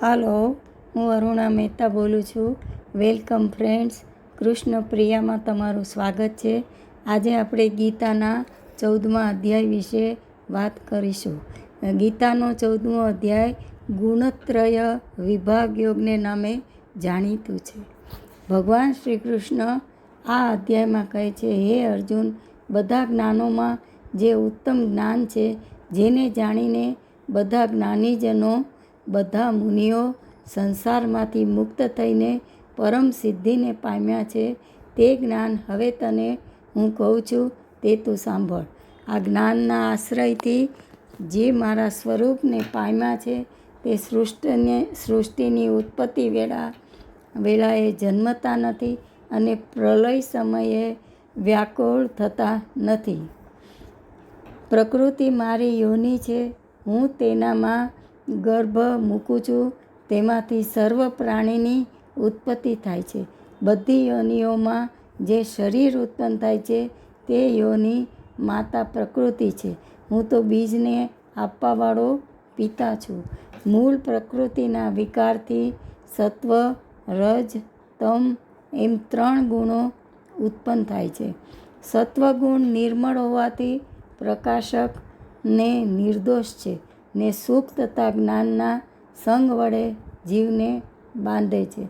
હાલો, હું અરુણા મહેતા બોલું છું. વેલકમ ફ્રેન્ડ્સ કૃષ્ણ પ્રિયામાં તમારું સ્વાગત છે. આજે આપણે ગીતાના ચૌદમા અધ્યાય વિશે વાત કરીશું. ગીતાનો ચૌદમો અધ્યાય ગુણત્રય વિભાગ યોગને નામે જાણીતું છે. ભગવાન શ્રી કૃષ્ણ આ અધ્યાયમાં કહે છે, હે અર્જુન, બધા જ્ઞાનોમાં જે ઉત્તમ જ્ઞાન છે, જેને જાણીને બધા જ્ઞાનીજનો બધા મુનિઓ સંસારમાંથી મુક્ત થઈને પરમ સિદ્ધિને પામ્યા છે. તે જ્ઞાન હવે તને હું કહું છું, તે તું સાંભળ. આ જ્ઞાનના આશ્રયથી જે મારા સ્વરૂપને પામ્યા છે, તે સૃષ્ટિને, સૃષ્ટિની ઉત્પત્તિ વેળા, વેળાએ જન્મતા નથી અને પ્રલય સમયે વ્યાકુળ થતા નથી. પ્રકૃતિ મારી યોની છે, હું તેનામાં ગર્ભ મૂકું છું, તેમાંથી સર્વ પ્રાણીની ઉત્પત્તિ થાય છે. બધી યોનિઓમાં જે શરીર ઉત્પન્ન થાય છે, તે યોની માતા પ્રકૃતિ છે. હું તો બીજને આપવાવાળો પિતા છું. મૂળ પ્રકૃતિના વિકારથી સત્વ, રજ, તમ એમ ત્રણ ગુણો ઉત્પન્ન થાય છે. સત્વગુણ નિર્મળ હોવાથી પ્રકાશક ને નિર્દોષ છે. ને સુખ તથા જ્ઞાનના સંગ વડે જીવને બાંધે છે.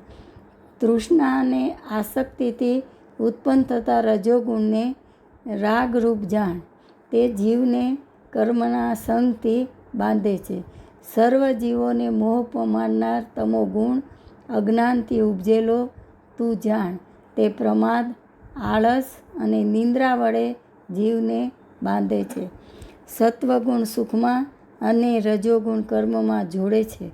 તૃષ્ણા અને આસક્તિથી ઉત્પન્ન થતા રજોગુણને રાગરૂપ જાણ. તે જીવને કર્મના સંગથી બાંધે છે. સર્વ જીવોને મોહ પમાડનાર તમો ગુણ અજ્ઞાનથી ઉપજેલો તું જાણ. તે પ્રમાદ, આળસ અને નિંદ્રા વડે જીવને બાંધે છે. સત્વગુણ સુખમાં અને રજોગુણ કર્મમાં જોડે છે.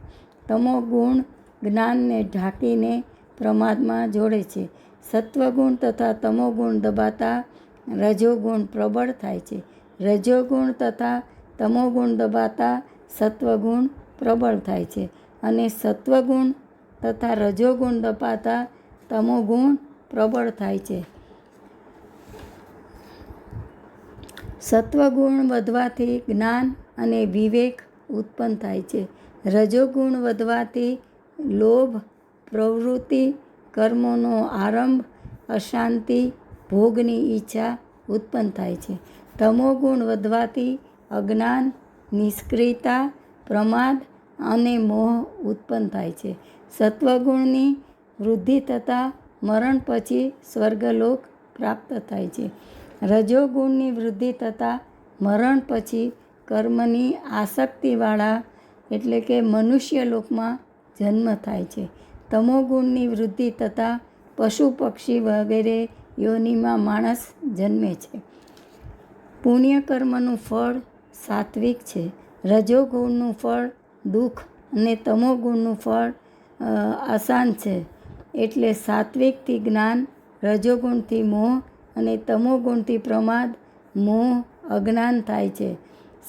તમો ગુણ જ્ઞાનને ઢાંકીને પ્રમાદમાં જોડે છે. સત્વગુણ તથા તમોગુણ દબાતા રજોગુણ પ્રબળ થાય છે. રજોગુણ તથા તમોગુણ દબાતા સત્વગુણ પ્રબળ થાય છે. અને સત્વગુણ તથા રજોગુણ દબાતા તમોગુણ પ્રબળ થાય છે. સત્વગુણ વધવાથી જ્ઞાન અને વિવેક ઉત્પન્ન થાય છે. રજોગુણ વધવાથી લોભ, પ્રવૃત્તિ, કર્મોનો આરંભ, અશાંતિ, ભોગની ઈચ્છા ઉત્પન્ન થાય છે. તમોગુણ વધવાથી અજ્ઞાન, નિષ્ક્રિયતા, પ્રમાદ અને મોહ ઉત્પન્ન થાય છે. સત્વગુણની વૃદ્ધિ થતાં મરણ પછી સ્વર્ગલોક પ્રાપ્ત થાય છે. રજોગુણની વૃદ્ધિ થતાં મરણ પછી કર્મની આસક્તિવાળા એટલે કે મનુષ્ય લોકમાં જન્મ થાય છે. તમોગુણની વૃદ્ધિ તથા પશુ પક્ષી વગેરે યોનિમાં માણસ જન્મે છે. પુણ્ય કર્મનું ફળ સાત્વિક છે. રજોગુણનું ફળ દુઃખ અને તમોગુણનું ફળ આસાન છે. એટલે સાત્વિકથી જ્ઞાન રજોગુણથી મોહ અને તમોગુણથી પ્રમાદ, મોહ અજ્ઞાન થાય છે.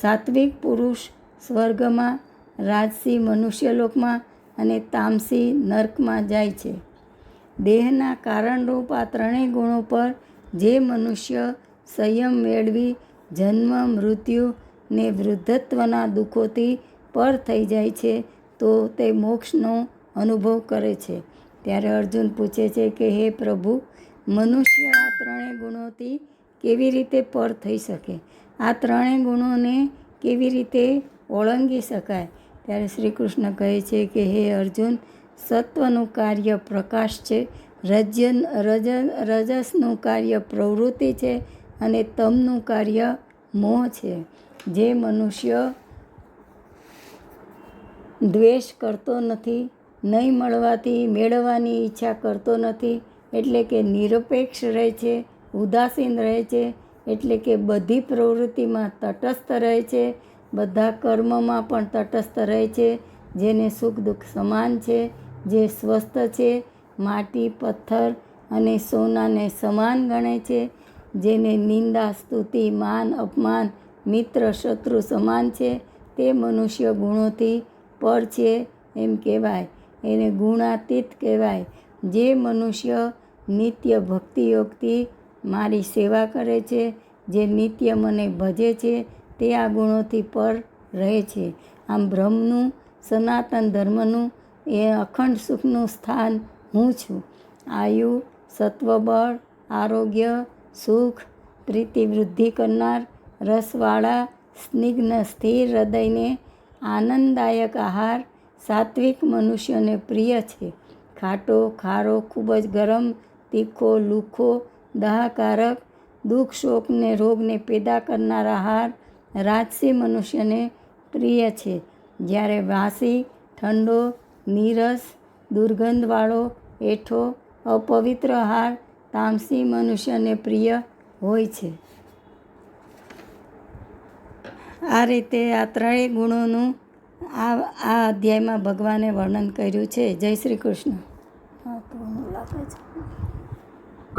સાત્વિક પુરુષ સ્વર્ગમાં, રાજસી મનુષ્યલોકમાં અને તામસી નર્કમાં જાય છે. દેહના કારણરૂપ આ ત્રણેય ગુણો પર જે મનુષ્ય સંયમ મેળવી જન્મ, મૃત્યુ ને વૃદ્ધત્વના દુઃખોથી પર થઈ જાય છે, તો તે મોક્ષનો અનુભવ કરે છે. ત્યારે અર્જુન પૂછે છે કે, હે પ્રભુ, મનુષ્ય આ ત્રણેય ગુણોથી કેવી રીતે પર થઈ શકે? આ ત્રણેય ગુણોને કેવી રીતે ઓળંગી શકાય? ત્યારે શ્રી કૃષ્ણ કહે છે કે, હે અર્જુન, સત્વનું કાર્ય પ્રકાશ છે, રજન, રજ, રજસનું કાર્ય પ્રવૃત્તિ છે અને તમનું કાર્ય મોહ છે. જે મનુષ્ય દ્વેષ કરતો નથી, નહીં મળવાથી મેળવવાની ઈચ્છા કરતો નથી, એટલે કે નિરપેક્ષ રહે છે, ઉદાસીન રહે છે એટલે કે બધી પ્રવૃત્તિમાં તટસ્થ રહે છે. બધા કર્મમાં પણ તટસ્થ રહે છે. જેને સુખ દુઃખ સમાન છે, જે સ્વસ્થ છે, માટી, પથ્થર અને સોનાને સમાન ગણે છે. જેને નિંદા, સ્તુતિ, માન, અપમાન, મિત્ર, શત્રુ સમાન છે, તે મનુષ્ય ગુણોથી પર છે એમ કહેવાય. એને ગુણાતીત કહેવાય. જે મનુષ્ય નિત્ય ભક્તિયોગથી મારી સેવા કરે છે, જે નિત્ય મને ભજે છે, તે આ ગુણોથી પર રહે છે. આમ બ્રહ્મનું, સનાતન ધર્મનું, એ અખંડ સુખનું સ્થાન હું છું. આયુ, સત્વબળ, આરોગ્ય, સુખ પ્રીતિ વૃદ્ધિ કરનાર, રસવાળા, સ્નિગ્ન, સ્થિર હૃદયને આનંદદાયક આહાર, સાત્વિક મનુષ્યને પ્રિય છે. ખાટો, ખારો ખૂબ જ ગરમ, તીખો, લુખો દાહકારક, દુઃખ શોકને રોગને પેદા કરનાર આહાર રાજસી મનુષ્યને પ્રિય છે. જ્યારે વાસી, ઠંડો, નીરસ, દુર્ગંધવાળો, એઠો, અપવિત્ર આહાર તામસી મનુષ્યને પ્રિય હોય છે. આ રીતે આ ત્રણેય ગુણોનું આ આ અધ્યાયમાં ભગવાને વર્ણન કર્યું છે. જય શ્રી કૃષ્ણ.